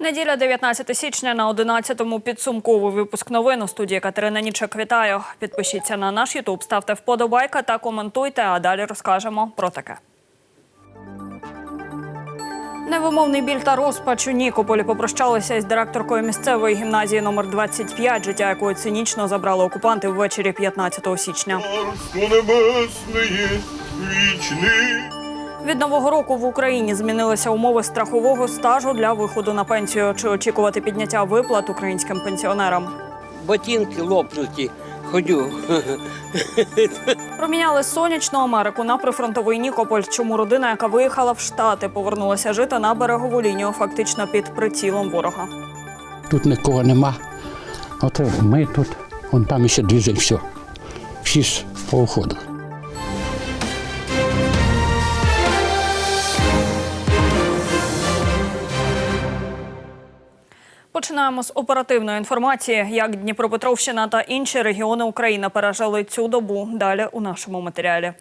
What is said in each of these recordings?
Неділя 19 січня на 11-му підсумковий випуск новин у студії Катерина Нічек. Вітаю. Підпишіться на наш Ютуб, ставте вподобайка та коментуйте. А далі розкажемо про таке. Невимовний біль та розпач у Нікополі попрощалися із директоркою місцевої гімназії номер 25, життя якої цинічно забрали окупанти ввечері 15 січня. Вічний. Від нового року в Україні змінилися умови страхового стажу для виходу на пенсію. Чи очікувати підняття виплат українським пенсіонерам? ботинки лопнуті, ходю. Проміняли сонячну Америку на прифронтовий Нікополь. Чому родина, яка виїхала в Штати, повернулася жити на берегову лінію, фактично під прицілом ворога. Тут нікого нема. От ми тут, вон там ще двіже, все. Всі поуходили. Починаємо з оперативної інформації, як Дніпропетровщина та інші регіони України пережили цю добу. Далі у нашому матеріалі.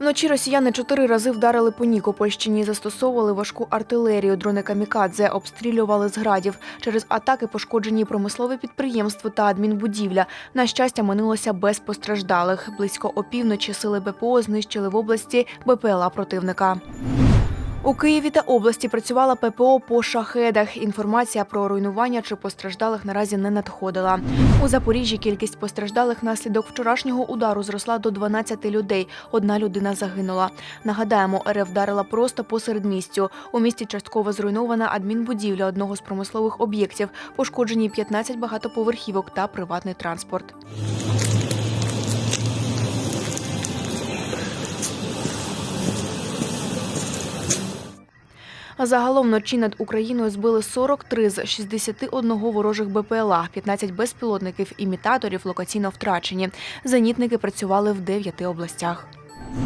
Вночі росіяни чотири рази вдарили по Нікопольщині, застосовували важку артилерію. Дрони камікадзе обстрілювали з градів. Через атаки пошкоджені промислове підприємство та адмінбудівля. На щастя, минулося без постраждалих. Близько опівночі сили БПО знищили в області БПЛА противника. У Києві та області працювала ППО по шахедах. Інформація про руйнування чи постраждалих наразі не надходила. У Запоріжжі кількість постраждалих внаслідок вчорашнього удару зросла до 12 людей. Одна людина загинула. Нагадаємо, РФ вдарила просто посеред містю. У місті частково зруйнована адмінбудівля одного з промислових об'єктів. Пошкоджені 15 багатоповерхівок та приватний транспорт. Загалом вночі над Україною збили 43 з 61 ворожих БПЛА, 15 безпілотників імітаторів локаційно втрачені. Зенітники працювали в 9 областях.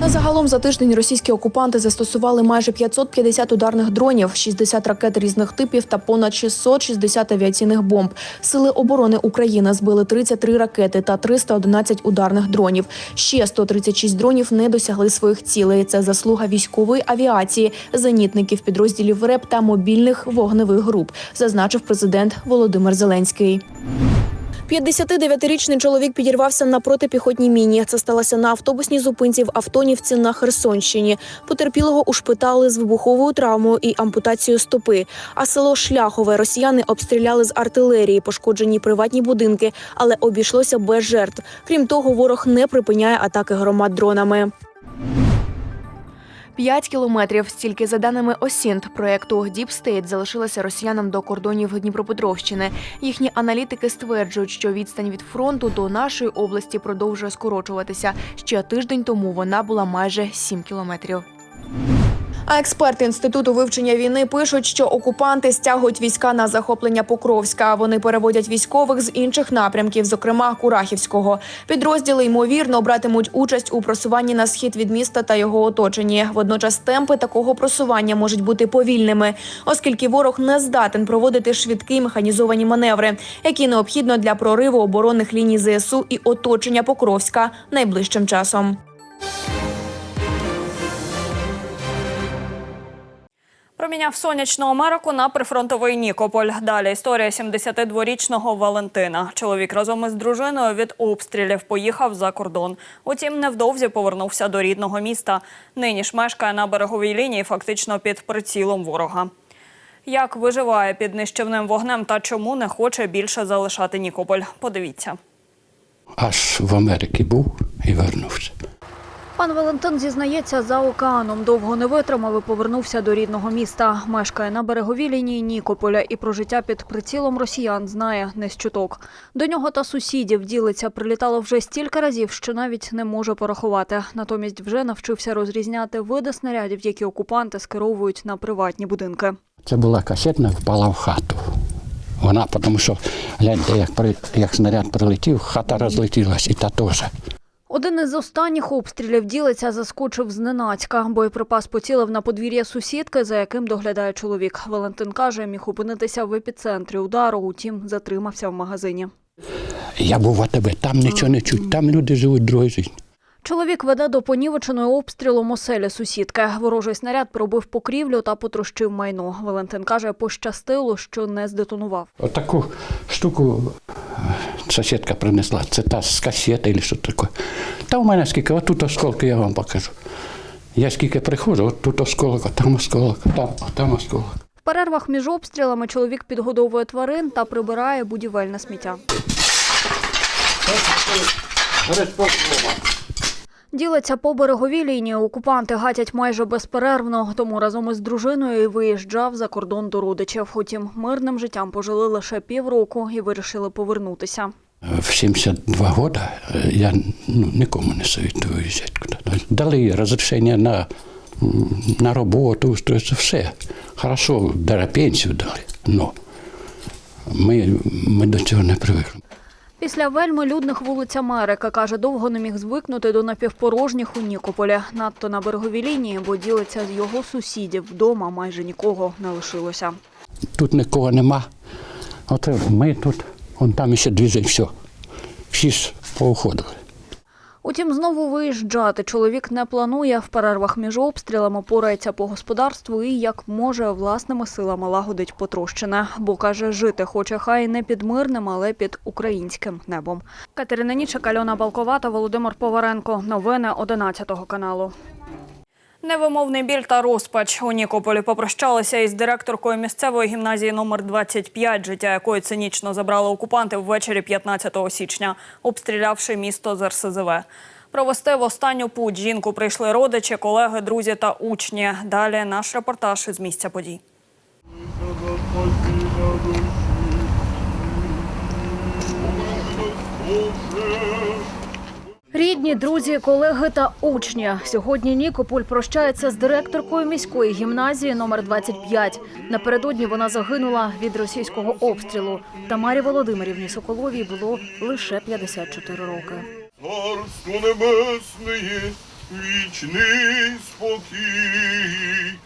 Загалом за тиждень російські окупанти застосували майже 550 ударних дронів, 60 ракет різних типів та понад 660 авіаційних бомб. Сили оборони України збили 33 ракети та 311 ударних дронів. Ще 136 дронів не досягли своїх цілей. Це заслуга військової авіації, зенітників підрозділів РЕП та мобільних вогневих груп, зазначив президент Володимир Зеленський. 59-річний чоловік підірвався на протипіхотній міні. Це сталося на автобусній зупинці в Автонівці на Херсонщині. Потерпілого ушпитали з вибуховою травмою і ампутацією стопи. А село Шляхове росіяни обстріляли з артилерії, пошкоджені приватні будинки, але обійшлося без жертв. Крім того, ворог не припиняє атаки громад дронами. 5 кілометрів стільки за даними ОСІНТ Deep State залишилося росіянам до кордонів Дніпропетровщини. Їхні аналітики стверджують, що відстань від фронту до нашої області продовжує скорочуватися. Ще тиждень тому вона була майже 7 кілометрів. А експерти інституту вивчення війни пишуть, що окупанти стягують війська на захоплення Покровська. Вони переводять військових з інших напрямків, зокрема Курахівського. Підрозділи ймовірно братимуть участь у просуванні на схід від міста та його оточенні. Водночас темпи такого просування можуть бути повільними, оскільки ворог не здатен проводити швидкі механізовані маневри, які необхідно для прориву оборонних ліній ЗСУ і оточення Покровська найближчим часом. Проміняв сонячну Америку на прифронтовий Нікополь. Далі історія 72-річного Валентина. Чоловік разом із дружиною від обстрілів поїхав за кордон. Утім, невдовзі повернувся до рідного міста. Нині ж мешкає на береговій лінії, фактично під прицілом ворога. Як виживає під нищівним вогнем та чому не хоче більше залишати Нікополь? Подивіться. Аж в Америці був і вернувся. Пан Валентин зізнається, за океаном довго не витримав і повернувся до рідного міста. Мешкає на береговій лінії Нікополя і про життя під прицілом росіян знає не з чуток. До нього та сусідів ділиться прилітало вже стільки разів, що навіть не може порахувати. Натомість вже навчився розрізняти види снарядів, які окупанти скеровують на приватні будинки. Це була касетна, впала в хату. Вона, тому що, гляньте, як, як снаряд прилетів, хата розлетілась, і та теж. Один із останніх обстрілів ділиться заскочив зненацька. Боєприпас поцілив на подвір'я сусідки, за яким доглядає чоловік. Валентин каже, міг опинитися в епіцентрі удару, утім затримався в магазині. Я був в АТБ, там нічого не чуть, там люди живуть другою життю. Чоловік веде до понівеченої обстрілом оселі сусідки. Ворожий снаряд пробив покрівлю та потрощив майно. Валентин каже, пощастило, що не здетонував. Отаку штуку сусідка принесла. Це та з касети або що таке. Та у мене скільки, отут осколки я вам покажу. Я скільки приходжу, от тут осколок, а там осколок, а там, а там осколок. В перервах між обстрілами чоловік підгодовує тварин та прибирає будівельне сміття. Ділиться по береговій лінії. Окупанти гатять майже безперервно, тому разом із дружиною виїжджав за кордон до родичів. Утім, мирним життям пожили лише півроку і вирішили повернутися. В 72 года э, я ну, нікому не советую уїжджати куди. Дали розрішення на, на роботу, то це все. Хорошо, пенсію дали. Но ми, ми до цього не привикли. Після вельми людних вулиць Америки, каже, довго не міг звикнути до напівпорожніх у Нікополі. Надто на береговій лінії, бо ділиться з його сусідів. Вдома майже нікого не лишилося. Тут нікого нема. От ми тут, вон там ще двіжень, все. Всі ж поуходили. Утім, знову виїжджати чоловік не планує. В перервах між обстрілами порається по господарству і, як може, власними силами лагодить потрощене. Бо каже, жити хоче хай не під мирним, але під українським небом. Катерина Нічик, Альона Балковата, Володимир Поваренко. Новини 11 каналу. Невимовний біль та розпач у Нікополі попрощалися із директоркою місцевої гімназії номер 25, життя якої цинічно забрали окупанти ввечері 15 січня, обстрілявши місто з РСЗВ. Провести в останню путь жінку прийшли родичі, колеги, друзі та учні. Далі наш репортаж із місця подій. Рідні, друзі, колеги та учні. Сьогодні Нікополь прощається з директоркою міської гімназії номер 25. Напередодні вона загинула від російського обстрілу. Тамарі Володимирівні Соколовій було лише 54 роки. Царство небесне, вічний спокій.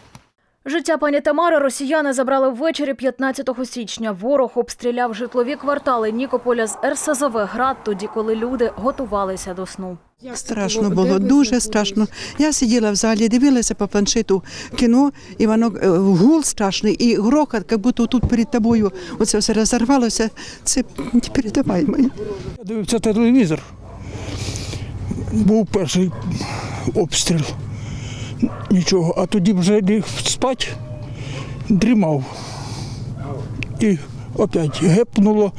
Життя пані Тамари росіяни забрали ввечері 15 січня. Ворог обстріляв житлові квартали Нікополя з РСЗВ «Град» тоді, коли люди готувалися до сну. Страшно було, дуже страшно. Я сиділа в залі, дивилася по планшету кіно, і воно е, гул страшний, і грохот, як будто тут перед тобою оце все розірвалося. Це непередаваємо. Я дивився телевізор. Був перший обстріл. Нічого, а тоді вже ліг спати, дрімав. І опять гепнуло.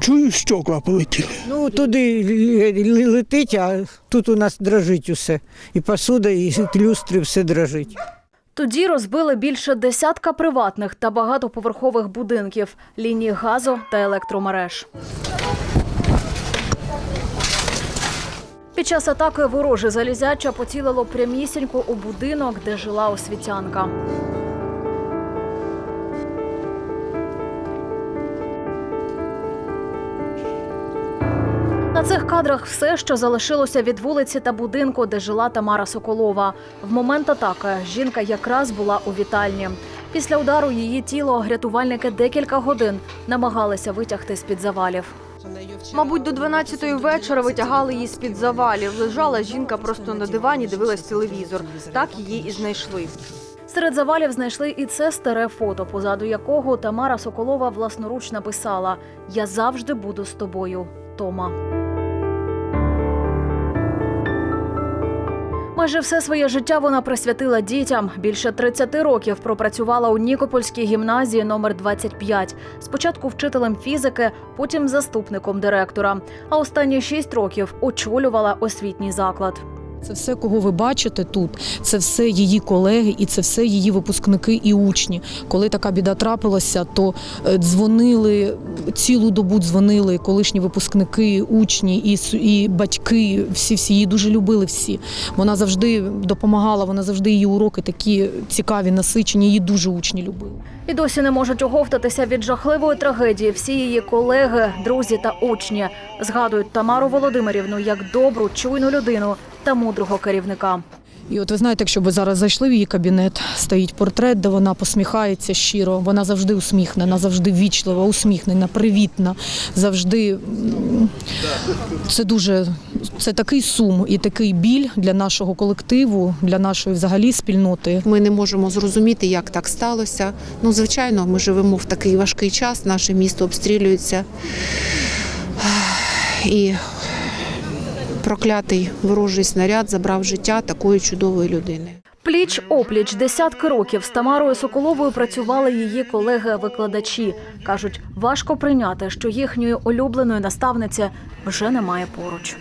Чую, стекла полетіли. Ну, туди летить, а тут у нас дрожить усе. І посуда, і люстри, все дрожить. Тоді розбили більше десятка приватних та багатоповерхових будинків, лінії газу та електромереж. Під час атаки вороже залізяча поцілило прямісінько у будинок, де жила освітянка. На цих кадрах все, що залишилося від вулиці та будинку, де жила Тамара Соколова. В момент атаки жінка якраз була у вітальні. Після удару її тіло рятувальники декілька годин намагалися витягти з-під завалів. Мабуть, до 12-ї вечора витягали її з-під завалів. Лежала жінка просто на дивані, дивилась телевізор. Так її і знайшли. Серед завалів знайшли і це старе фото, позаду якого Тамара Соколова власноруч написала: Я завжди буду з тобою, Тома. Майже все своє життя вона присвятила дітям. Більше 30 років пропрацювала у Нікопольській гімназії номер 25. Спочатку вчителем фізики, потім заступником директора. А останні 6 років очолювала освітній заклад. Це все, кого ви бачите тут, це все її колеги, і це все її випускники і учні. Коли така біда трапилася, то е, дзвонили цілу добу дзвонили колишні випускники, учні і, і батьки. Всі всі її дуже любили. Всі вона завжди допомагала. Вона завжди її уроки такі цікаві, насичені. Її дуже учні любили. І досі не можуть оговтатися від жахливої трагедії. Всі її колеги, друзі та учні згадують Тамару Володимирівну як добру, чуйну людину та мудрого керівника. І от ви знаєте, якщо ви зараз зайшли в її кабінет, стоїть портрет, де вона посміхається щиро. Вона завжди усміхнена, завжди вічлива, усміхнена, привітна, завжди це дуже це такий сум і такий біль для нашого колективу, для нашої взагалі спільноти. Ми не можемо зрозуміти, як так сталося. Ну, звичайно, ми живемо в такий важкий час, наше місто обстрілюється. І проклятий ворожий снаряд забрав життя такої чудової людини. Пліч опліч десятки років з Тамарою Соколовою працювали її колеги-викладачі. кажуть, важко прийняти, що їхньої улюбленої наставниці вже немає поруч.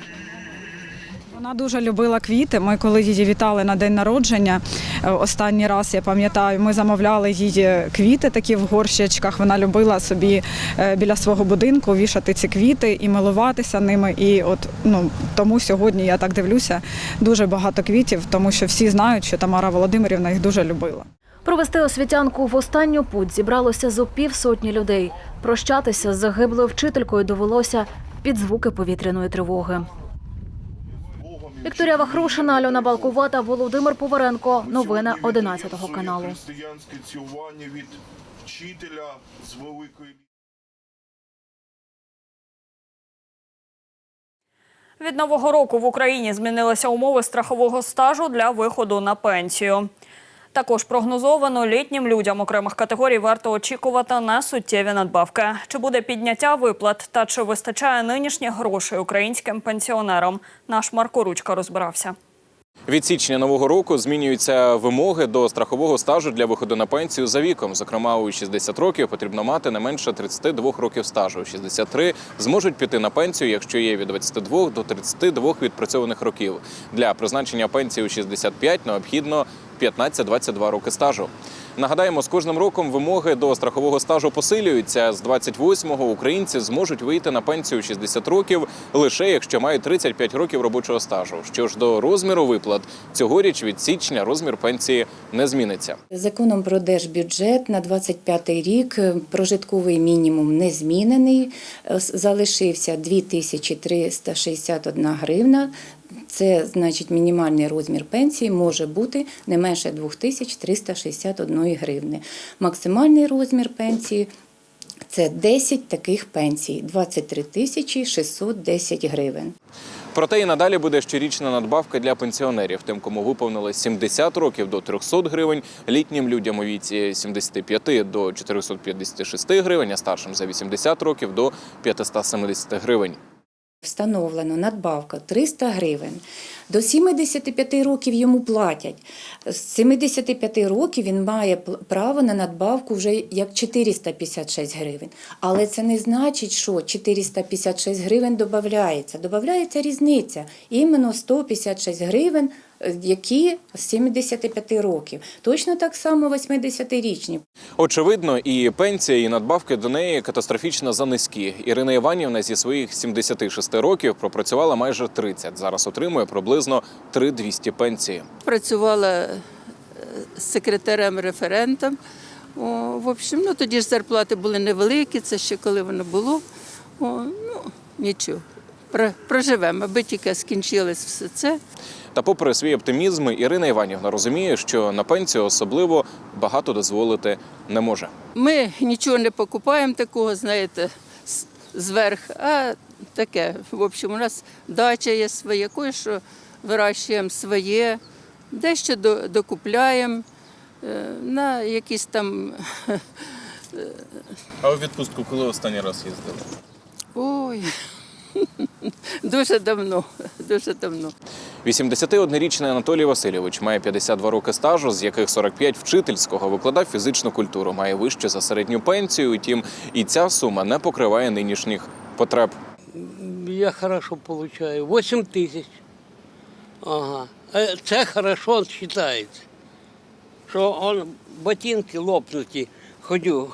Вона дуже любила квіти. Ми, коли її вітали на день народження, е, останній раз я пам'ятаю, ми замовляли їй квіти такі в горщичках. Вона любила собі е, біля свого будинку вішати ці квіти і милуватися ними. І от ну тому сьогодні я так дивлюся дуже багато квітів, тому що всі знають, що Тамара Володимирівна їх дуже любила. Провести освітянку в останню путь зібралося зо півсотні людей. Прощатися з загиблою вчителькою довелося під звуки повітряної тривоги. Вікторія Вахрушина, Альона Балкувата, Володимир Поваренко. Новини 11 каналу. Християнське цілування від вчителя з великої. Від нового року в Україні змінилися умови страхового стажу для виходу на пенсію. Також прогнозовано літнім людям окремих категорій варто очікувати на суттєві надбавки. Чи буде підняття виплат та чи вистачає нинішніх грошей українським пенсіонерам? Наш Марко Ручка розбирався. Від січня нового року змінюються вимоги до страхового стажу для виходу на пенсію за віком. Зокрема, у 60 років потрібно мати не менше 32 років стажу. У 63 зможуть піти на пенсію, якщо є від 22 до 32 відпрацьованих років. Для призначення пенсії у 65 необхідно 15-22 роки стажу. Нагадаємо, з кожним роком вимоги до страхового стажу посилюються. З 28-го українці зможуть вийти на пенсію у 60 років лише якщо мають 35 років робочого стажу. Що ж до розміру виплат, цьогоріч від січня розмір пенсії не зміниться. Законом про держбюджет на 25 рік е, прожитковий мінімум не змінений. Е, Залишився 2361 гривна. Це значить мінімальний розмір пенсії може бути не менше 2361 гривни. Максимальний розмір пенсії це 10 таких пенсій 23 тисячі 610 гривень. Проте і надалі буде щорічна надбавка для пенсіонерів. Тим, кому виповнилось 70 років до 300 гривень, літнім людям у віці 75 до 456 гривень, а старшим за 80 років до 570 гривень. Встановлено надбавка 300 гривень. До 75 років йому платять. З 75 років він має право на надбавку вже як 456 гривень. Але це не значить, що 456 гривень додається. Додається різниця. Іменно 156 гривень, які з 75 років. Точно так само 80-річні. Очевидно, і пенсія, і надбавки до неї катастрофічно занизькі. Ірина Іванівна зі своїх 76 років пропрацювала майже 30. Зараз отримує приблизно 3200 пенсії. Працювала е, секретарем-референтом. О, в общем, ну тоді ж зарплати були невеликі, це ще коли воно було. О, ну, нічого. Про- Проживемо, аби тільки скінчилось все це. Та попри свій оптимізм, Ірина Іванівна розуміє, що на пенсію особливо багато дозволити не може. Ми нічого не покупаємо такого, знаєте, зверх, а таке. В общем, у нас дача є своє, кое-що вирощуємо своє, дещо докупляємо е, на якісь там. А у відпустку коли останній раз їздили? Ой, дуже давно, дуже давно. 81-річний Анатолій Васильович має 52 роки стажу, з яких 45 вчительського викладав фізичну культуру, має вище за середню пенсію. Утім, і ця сума не покриває нинішніх потреб. Я хорошо получаю. 8 тисяч. Ага. Е, Це хорошо вважається. Що он ботинки лопнуті. Ходю.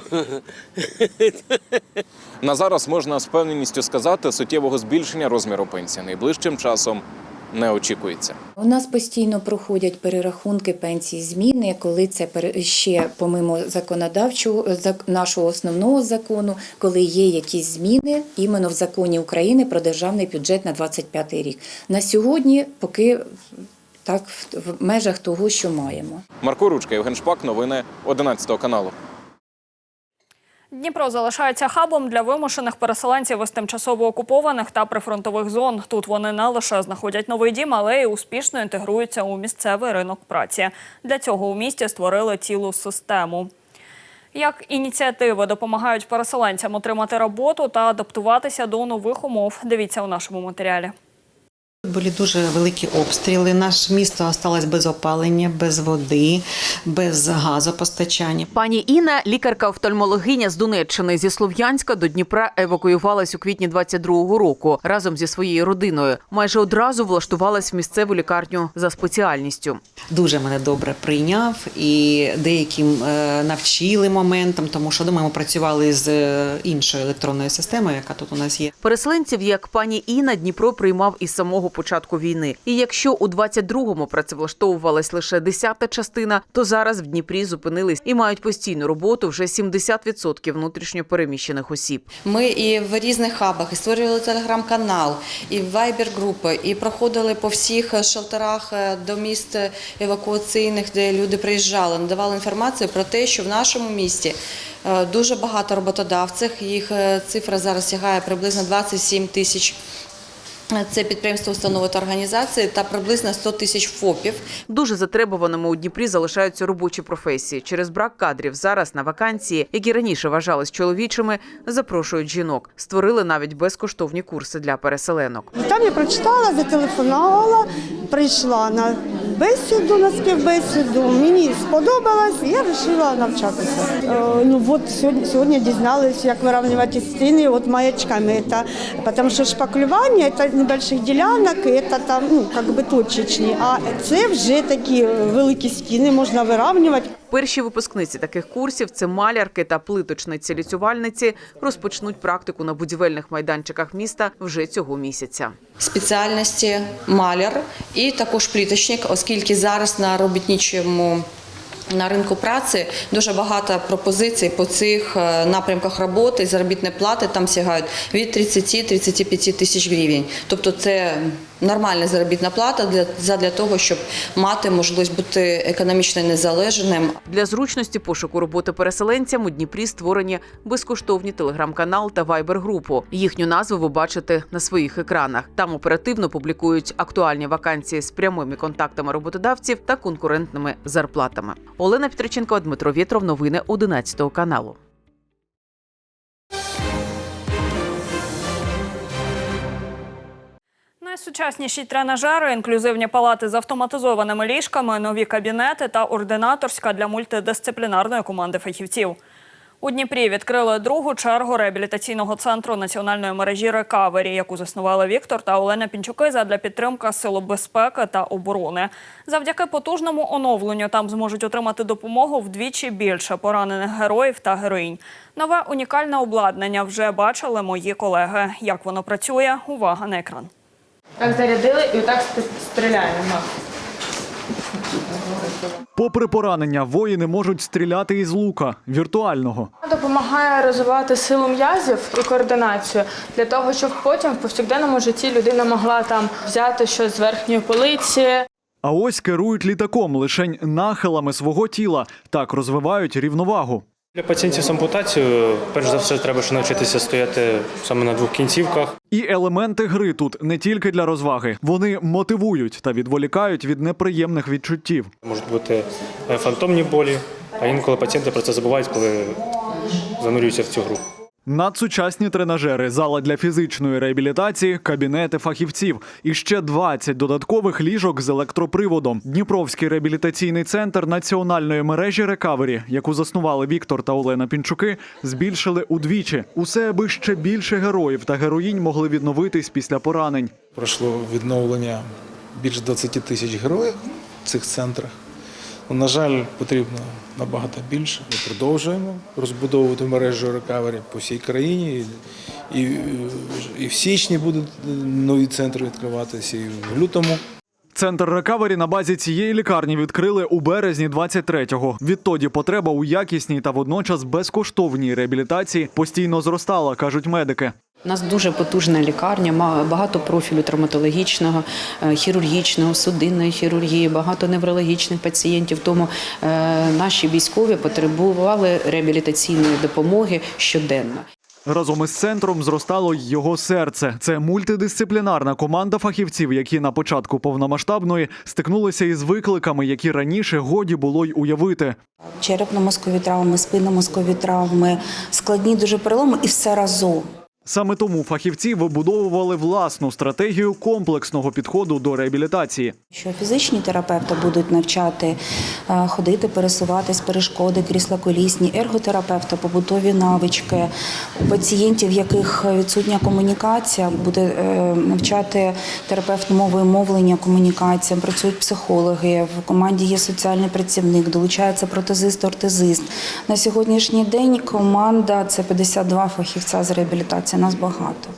На зараз можна з впевненістю сказати, суттєвого збільшення розміру пенсії найближчим часом не очікується. У нас постійно проходять перерахунки пенсій зміни, коли це ще помимо законодавчого нашого основного закону, коли є якісь зміни іменно в законі України про державний бюджет на 25 рік. На сьогодні, поки так в, в межах того, що маємо. Марко Ручка, Євген Шпак, новини 11 каналу. Дніпро залишається хабом для вимушених переселенців із тимчасово окупованих та прифронтових зон. Тут вони не лише знаходять новий дім, але й успішно інтегруються у місцевий ринок праці. Для цього у місті створили цілу систему. Як ініціативи допомагають переселенцям отримати роботу та адаптуватися до нових умов? Дивіться у нашому матеріалі. Були дуже великі обстріли. Наше місто осталось без опалення, без води, без газопостачання. Пані Інна, лікарка-офтальмологиня з Донеччини зі Слов'янська до Дніпра евакуювалась у квітні 22-го року разом зі своєю родиною. Майже одразу влаштувалась в місцеву лікарню за спеціальністю. Дуже мене добре прийняв і деяким е, навчили моментам, тому що дома ми працювали з е, іншою електронною системою, яка тут у нас є. Переселенців, як пані Інна, Дніпро приймав із самого початку війни. І якщо у 22-му працевлаштовувалась лише десята частина, то зараз в Дніпрі зупинились і мають постійну роботу вже 70% внутрішньо переміщених осіб. Ми і в різних хабах і створювали телеграм-канал, і вайбер-групи, і проходили по всіх шелтерах е, до міст евакуаційних, де люди приїжджали, надавали інформацію про те, що в нашому місті е, дуже багато роботодавців. Їх е, цифра зараз сягає приблизно 27 тисяч. Це підприємство, установи та організації та приблизно 100 тисяч ФОПів. Дуже затребуваними у Дніпрі залишаються робочі професії. Через брак кадрів зараз на вакансії, які раніше вважались чоловічими, запрошують жінок. Створили навіть безкоштовні курси для переселенок. Там я прочитала, зателефонувала, прийшла на бесіду, на співбесіду. Мені сподобалось, я вирішила навчатися. Е, ну от сьогодні, сьогодні дізналися, як вирівнювати стіни от маячками. та тому що шпаклювання це небольших ділянок, це там ну, якби точечні. А це вже такі великі стіни можна вирівнювати. Перші випускниці таких курсів це малярки та плиточниці-ліцювальниці розпочнуть практику на будівельних майданчиках міста вже цього місяця. спеціальності маляр і також пліточник, оскільки зараз на робітничому на ринку праці дуже багато пропозицій по цих е, напрямках роботи. Заробітні плати там сягають від 30-35 тисяч гривень. Тобто це нормальна заробітна плата для, задля того, щоб мати можливість бути економічно незалежним. Для зручності пошуку роботи переселенцям у Дніпрі створені безкоштовні телеграм-канал та вайбер-групу. Їхню назву ви бачите на своїх екранах. Там оперативно публікують актуальні вакансії з прямими контактами роботодавців та конкурентними зарплатами. Олена Петриченко, Дмитро Вєтров. Новини 11 каналу. Найсучасніші тренажери, інклюзивні палати з автоматизованими ліжками, нові кабінети та ординаторська для мультидисциплінарної команди фахівців. У Дніпрі відкрили другу чергу реабілітаційного центру національної мережі Рекавері, яку заснували Віктор та Олена Пінчуки задля підтримки сил безпеки та оборони. Завдяки потужному оновленню там зможуть отримати допомогу вдвічі більше поранених героїв та героїнь. Нове унікальне обладнання вже бачили мої колеги. Як воно працює? Увага на екран. Так зарядили і отак стріляємо. Попри поранення, воїни можуть стріляти із лука віртуального. Допомагає розвивати силу м'язів і координацію для того, щоб потім в повсякденному житті людина могла там взяти щось з верхньої полиці. А ось керують літаком лишень нахилами свого тіла. Так розвивають рівновагу. Для пацієнтів з ампутацією, перш за все, треба ще навчитися стояти саме на двох кінцівках. І елементи гри тут не тільки для розваги. Вони мотивують та відволікають від неприємних відчуттів. Можуть бути е, фантомні болі, а інколи пацієнти про це забувають, коли занурюються в цю гру. Надсучасні тренажери, зала для фізичної реабілітації, кабінети фахівців і ще 20 додаткових ліжок з електроприводом. Дніпровський реабілітаційний центр національної мережі Рекавері, яку заснували Віктор та Олена Пінчуки, збільшили удвічі. Усе аби ще більше героїв та героїнь могли відновитись після поранень. Пройшло відновлення більш 20 тисяч героїв в цих центрах. Ну, На жаль, потрібно набагато більше. Ми продовжуємо розбудовувати мережу рекавері по всій країні. І, в січні будуть нові центри відкриватися, і в лютому. Центр рекавері на базі цієї лікарні відкрили у березні 23-го. Відтоді потреба у якісній та водночас безкоштовній реабілітації постійно зростала, кажуть медики. У нас дуже потужна лікарня, багато профілю травматологічного, е, хірургічного, судинної хірургії, багато неврологічних пацієнтів. Тому е, наші військові потребували реабілітаційної допомоги щоденно. Разом із центром зростало й його серце. Це мультидисциплінарна команда фахівців, які на початку повномасштабної стикнулися із викликами, які раніше годі було й уявити. черепно-мозкові травми, спинно-мозкові травми, складні дуже переломи і все разом. Саме тому фахівці вибудовували власну стратегію комплексного підходу до реабілітації. Що фізичні терапевти будуть навчати е, ходити, пересуватись, перешкоди, крісла колісні, ерготерапевти, побутові навички. У пацієнтів, в яких відсутня комунікація, буде е, навчати терапевт мовою мовлення, комунікаціям, працюють психологи. В команді є соціальний працівник, долучається протезист, ортезист. На сьогоднішній день команда це 52 фахівця з реабілітації. Нас багато.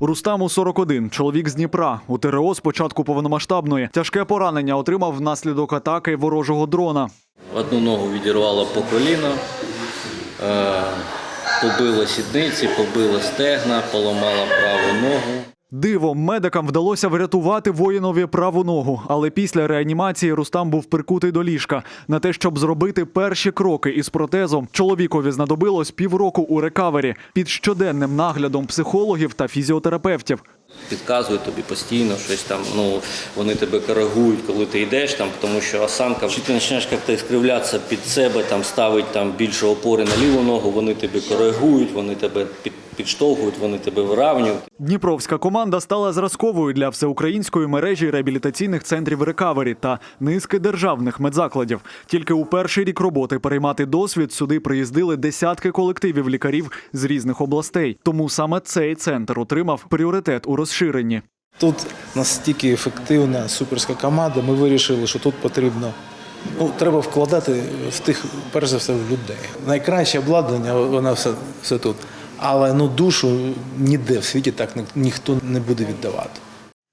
Рустаму 41, чоловік з Дніпра. У ТРО з початку повномасштабної тяжке поранення отримав внаслідок атаки ворожого дрона. Одну ногу відірвало по коліно, е, побило сідниці, побило стегна, поламала праву ногу. Дивом медикам вдалося врятувати воїнові праву ногу, але після реанімації Рустам був прикутий до ліжка. На те, щоб зробити перші кроки із протезом, чоловікові знадобилось півроку у рекавері під щоденним наглядом психологів та фізіотерапевтів. Підказують тобі постійно щось там. Ну вони тебе коригують, коли ти йдеш там, тому що осанка, чи ти починаєш як-то скривлятися під себе, там ставить там більше опори на ліву ногу. Вони тебе коригують, вони тебе під, підштовхують, вони тебе виравнюють. Дніпровська команда стала зразковою для всеукраїнської мережі реабілітаційних центрів рекавері та низки державних медзакладів. Тільки у перший рік роботи переймати досвід сюди приїздили десятки колективів лікарів з різних областей. Тому саме цей центр отримав пріоритет у розширенні. Тут настільки ефективна суперська команда. Ми вирішили, що тут потрібно. Ну, треба вкладати в тих, перш за все, в людей. Найкраще обладнання, воно все, все тут. Але ну душу ніде в світі так ніхто не буде віддавати.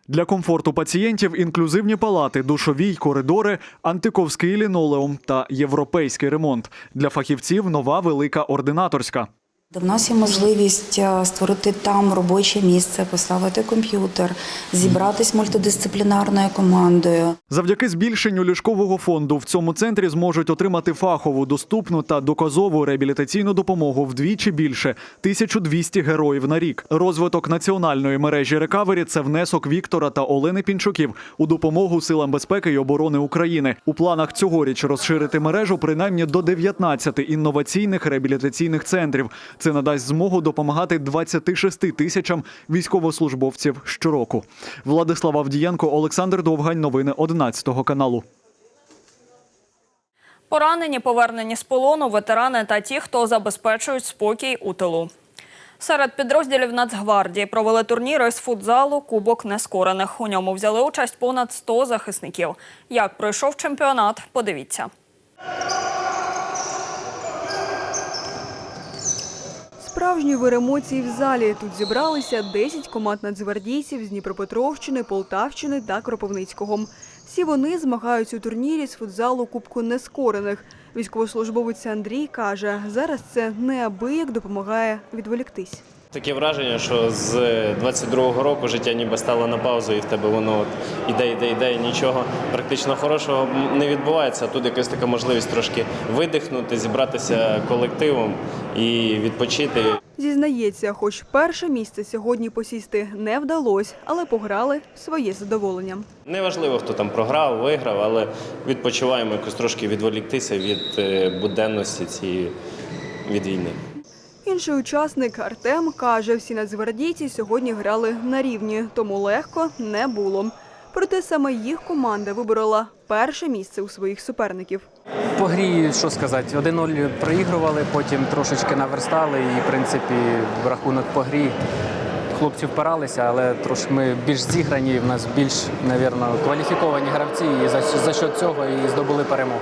Для комфорту пацієнтів інклюзивні палати, душові й коридори, антиковський лінолеум та європейський ремонт. Для фахівців нова велика ординаторська. В нас є можливість е, створити там робоче місце, поставити комп'ютер, зібратись мультидисциплінарною командою. Завдяки збільшенню ліжкового фонду в цьому центрі зможуть отримати фахову, доступну та доказову реабілітаційну допомогу вдвічі більше 1200 героїв на рік. Розвиток національної мережі рекавері це внесок Віктора та Олени Пінчуків у допомогу силам безпеки і оборони України. У планах цьогоріч розширити мережу принаймні до 19 інноваційних реабілітаційних центрів. Це надасть змогу допомагати 26 тисячам військовослужбовців щороку. Владислав Авдієнко, Олександр Довгань. Новини 11 каналу. Поранені, повернені з полону, ветерани та ті, хто забезпечують спокій у тилу. Серед підрозділів Нацгвардії провели турніри з футзалу Кубок нескорених. У ньому взяли участь понад 100 захисників. Як пройшов чемпіонат, подивіться. Справжній вир емоцій в залі. Тут зібралися 10 команд нацгвардійців з Дніпропетровщини, Полтавщини та Кропивницького. Всі вони змагаються у турнірі з футзалу Кубку Нескорених. Військовослужбовець Андрій каже, зараз це неабияк допомагає відволіктись. Таке враження, що з 22-го року життя ніби стало на паузу, і в тебе воно от іде, іде, іде, і нічого практично хорошого не відбувається. А тут якась така можливість трошки видихнути, зібратися колективом і відпочити. Зізнається, хоч перше місце сьогодні посісти не вдалося, але пограли в своє задоволення. Неважливо, хто там програв, виграв, але відпочиваємо якось трошки відволіктися від е, буденності цієї від війни. Інший учасник Артем каже, всі нацгвардійці сьогодні грали на рівні, тому легко не було. Проте саме їх команда виборола перше місце у своїх суперників. По грі, що сказати, 1-0 проігрували, потім трошечки наверстали і, в принципі, в рахунок по грі хлопці впиралися, але трошки ми більш зіграні, в нас більш, мабуть, кваліфіковані гравці, і за, за счет цього і здобули перемогу.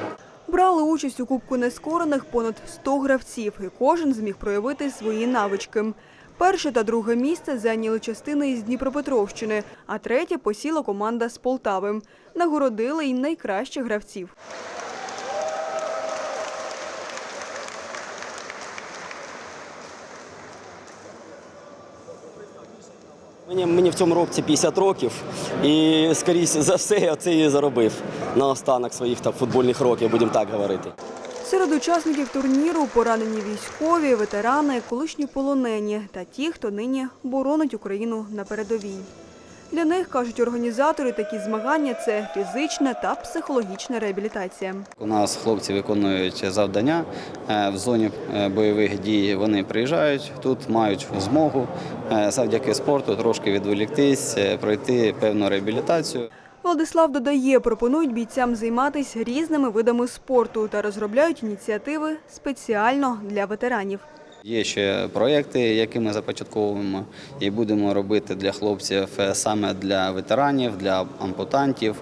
Брали участь у Кубку нескорених понад 100 гравців, і кожен зміг проявити свої навички. Перше та друге місце зайняли частини із Дніпропетровщини, а третє посіла команда з Полтави. Нагородили й найкращих гравців. Мені, мені в цьому році 50 років, і скоріше за все я це і заробив на останок своїх там, футбольних років, будемо так говорити. Серед учасників турніру поранені військові, ветерани, колишні полонені та ті, хто нині боронить Україну на передовій. Для них, кажуть організатори, такі змагання це фізична та психологічна реабілітація. У нас хлопці виконують завдання е, в зоні е, бойових дій. Вони приїжджають тут, мають змогу е, завдяки спорту трошки відволіктись, пройти певну реабілітацію. Владислав додає, пропонують бійцям займатися різними видами спорту та розробляють ініціативи спеціально для ветеранів. Є ще проєкти, які ми започатковуємо і будемо робити для хлопців е, саме для ветеранів, для ампутантів,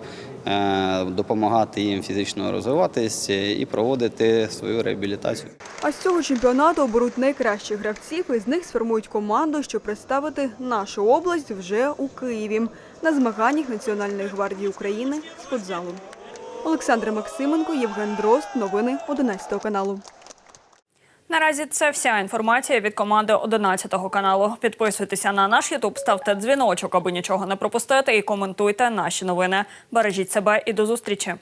е, допомагати їм фізично розвиватись е, і проводити свою реабілітацію. А з цього чемпіонату оберуть найкращих гравців і з них сформують команду, щоб представити нашу область вже у Києві на змаганнях Національної гвардії України з футзалу. Олександра Максименко, Євген Дрозд. Новини 11 каналу. Наразі це вся інформація від команди 11 каналу. Підписуйтеся на наш Ютуб, ставте дзвіночок, аби нічого не пропустити, і коментуйте наші новини. Бережіть себе і до зустрічі.